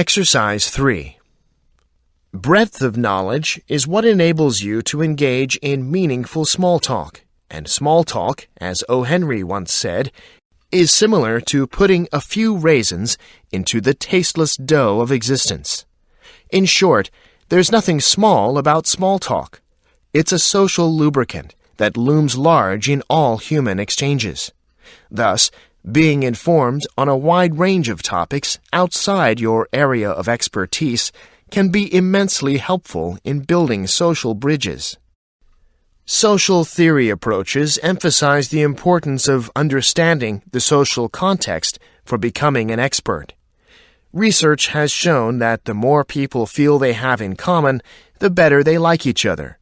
Exercise 3. Breadth of knowledge is what enables you to engage in meaningful small talk. And small talk, as O. Henry once said, is similar to putting a few raisins into the tasteless dough of existence. In short, there's nothing small about small talk. It's a social lubricant that looms large in all human exchanges. Thus, being informed on a wide range of topics outside your area of expertise can be immensely helpful in building social bridges. Social theory approaches emphasize the importance of understanding the social context for becoming an expert. Research has shown that the more people feel they have in common, the better they like each other.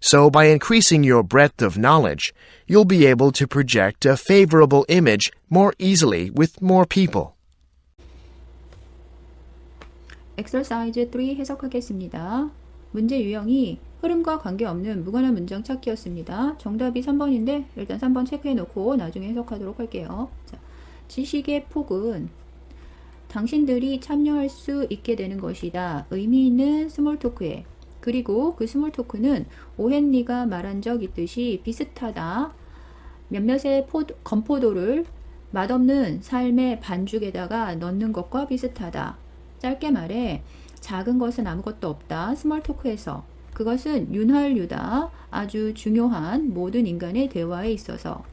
So by increasing your breadth of knowledge, you'll be able to project a favorable image more easily with more people. 엑서사이즈 3 해석하겠습니다. 문제 유형이 흐름과 관계없는 무관한 문장 찾기였습니다. 정답이 3번인데 일단 3번 체크해 놓고 나중에 해석하도록 할게요. 자, 지식의 폭은 당신들이 참여할 수 있게 되는 것이다. 의미 있는 스몰 토크에 그리고 그 스몰 토크는 오헨리가 말한 적 있듯이 비슷하다. 몇몇의 포도, 건포도를 맛없는 삶의 반죽에다가 넣는 것과 비슷하다. 짧게 말해 작은 것은 아무것도 없다. 스몰 토크에서 그것은 윤활유다. 아주 중요한 모든 인간의 대화에 있어서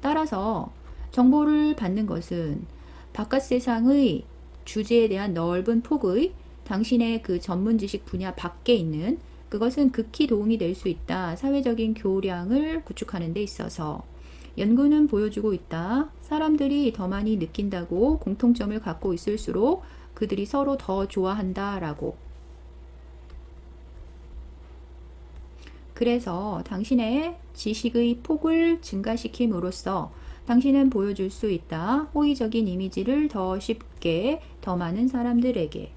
따라서 정보를 받는 것은 바깥 세상의 주제에 대한 넓은 폭의 당신의 그 전문 지식 분야 밖에 있는 그것은 극히 도움이 될 수 있다. 사회적인 교량을 구축하는 데 있어서 연구는 보여주고 있다. 사람들이 더 많이 느낀다고 공통점을 갖고 있을수록 그들이 서로 더 좋아한다라고. 그래서 당신의 지식의 폭을 증가시킴으로써 당신은 보여줄 수 있다. 호의적인 이미지를 더 쉽게 더 많은 사람들에게.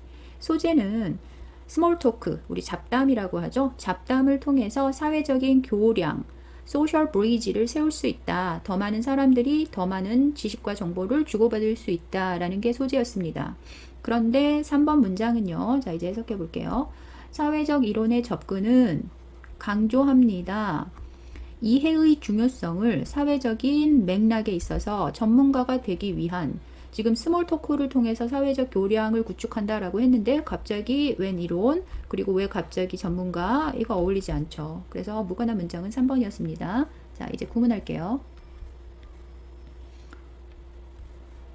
소재는 스몰 토크, 우리 잡담이라고 하죠. 잡담을 통해서 사회적인 교량, 소셜 브리지를 세울 수 있다. 더 많은 사람들이 더 많은 지식과 정보를 주고받을 수 있다라는 게 소재였습니다. 그런데 3번 문장은요. 자, 이제 해석해 볼게요. 사회적 이론의 접근은 강조합니다. 이해의 중요성을 사회적인 맥락에 있어서 전문가가 되기 위한 지금 스몰 토크를 통해서 사회적 교량을 구축한다라고 했는데 갑자기 웬 이론 그리고 왜 갑자기 전문가 이거 어울리지 않죠. 그래서 무관한 문장은 3번이었습니다. 자 이제 구문할게요.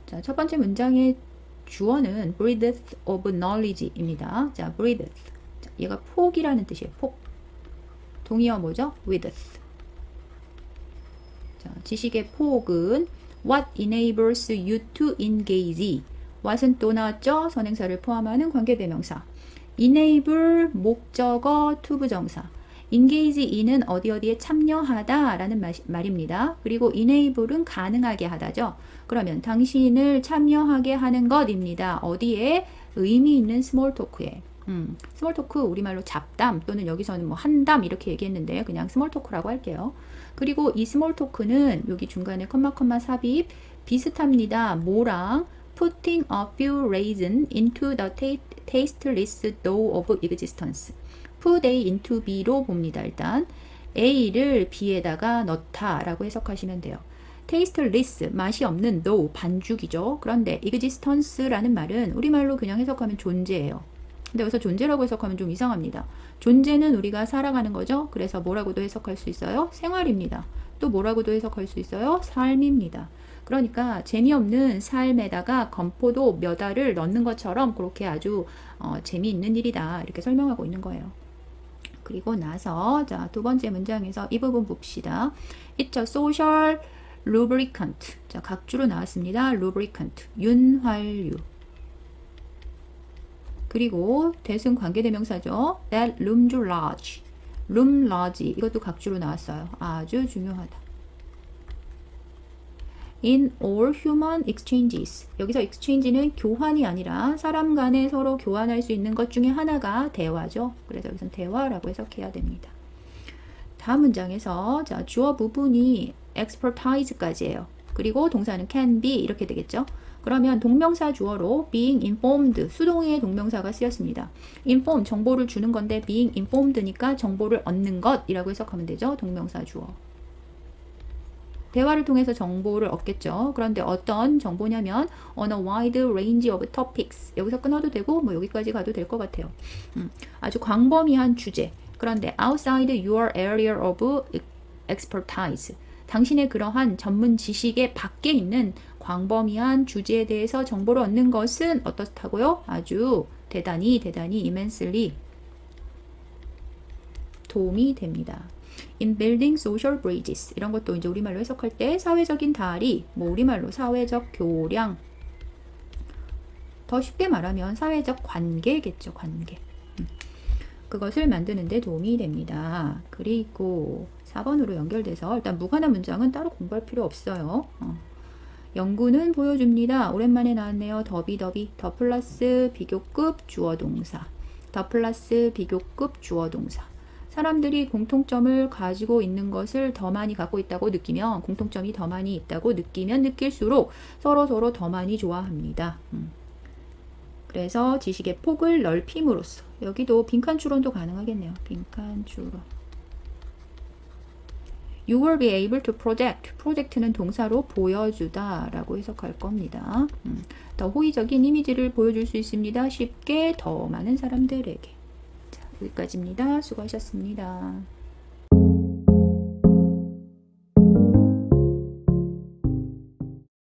자, 첫 번째 문장의 주어는 breadth of knowledge입니다. 자, breadth. 자, 얘가 폭이라는 뜻이에요. 폭. 동의어 뭐죠? width. 자, 지식의 폭은 What enables you to engage? what은 또 나왔죠? 선행사를 포함하는 관계대명사. enable 목적어 투부정사. engage in은 어디 어디에 참여하다 라는 말입니다. 그리고 enable은 가능하게 하다죠. 그러면 당신을 참여하게 하는 것입니다. 어디에? 의미 있는 스몰 토크에. 음, 스몰 토크 우리말로 잡담 또는 여기서는 뭐 한담 이렇게 얘기했는데 그냥 스몰 토크라고 할게요. 그리고 이 스몰 토크는 여기 중간에 컴마 컴마 삽입 비슷합니다. 뭐랑 putting a few raisins into the tasteless dough of existence. put A into B로 봅니다. 일단 A를 B에다가 넣다라고 해석하시면 돼요. tasteless 맛이 없는 dough 반죽이죠. 그런데 existence라는 말은 우리말로 그냥 해석하면 존재예요. 근데 여기서 존재라고 해석하면 좀 이상합니다. 존재는 우리가 살아가는 거죠. 그래서 뭐라고도 해석할 수 있어요? 생활입니다. 또 뭐라고도 해석할 수 있어요? 삶입니다. 그러니까 재미 없는 삶에다가 건포도 몇 알을 넣는 것처럼 그렇게 아주 어, 재미있는 일이다. 이렇게 설명하고 있는 거예요. 그리고 나서 자, 두 번째 문장에서 이 부분 봅시다. It's a social lubricant. 자, 각주로 나왔습니다. lubricant. 윤활유. 그리고 대승 관계대명사죠. That loomed large. loom large. 이것도 각주로 나왔어요. 아주 중요하다. In all human exchanges. 여기서 exchange는 교환이 아니라 사람 간에 서로 교환할 수 있는 것 중에 하나가 대화죠. 그래서 여기서 대화라고 해석해야 됩니다. 다음 문장에서 자, 주어 부분이 expertise까지예요. 그리고 동사는 can be 이렇게 되겠죠. 그러면 동명사 주어로 being informed 수동의 동명사가 쓰였습니다. inform 정보를 주는 건데 being informed니까 정보를 얻는 것이라고 해석하면 되죠. 동명사 주어. 대화를 통해서 정보를 얻겠죠. 그런데 어떤 정보냐면 on a wide range of topics. 여기서 끊어도 되고 뭐 여기까지 가도 될 것 같아요. 음, 아주 광범위한 주제. 그런데 outside your area of expertise. 당신의 그러한 전문 지식의 밖에 있는 광범위한 주제에 대해서 정보를 얻는 것은 어떻다고요? 아주 대단히 대단히 immensely 도움이 됩니다. In building social bridges 이런 것도 이제 우리말로 해석할 때 사회적인 다리, 뭐 우리말로 사회적 교량 더 쉽게 말하면 사회적 관계겠죠, 관계. 음. 그것을 만드는데 도움이 됩니다. 그리고 4번으로 연결돼서 일단 무관한 문장은 따로 공부할 필요 없어요. 어. 연구는 보여줍니다. 오랜만에 나왔네요. 더비 더비 더 플러스 비교급 주어 동사 더 플러스 비교급 주어 동사 사람들이 공통점을 가지고 있는 것을 더 많이 갖고 있다고 느끼면 공통점이 더 많이 있다고 느끼면 느낄수록 서로 서로 더 많이 좋아합니다. 음. 그래서 지식의 폭을 넓힘으로써 여기도 빈칸 추론도 가능하겠네요. 빈칸 추론. You will be able to project. project는 동사로 보여주다 라고 해석할 겁니다. 음, 더 호의적인 이미지를 보여줄 수 있습니다. 쉽게 더 많은 사람들에게. 자, 여기까지입니다. 수고하셨습니다.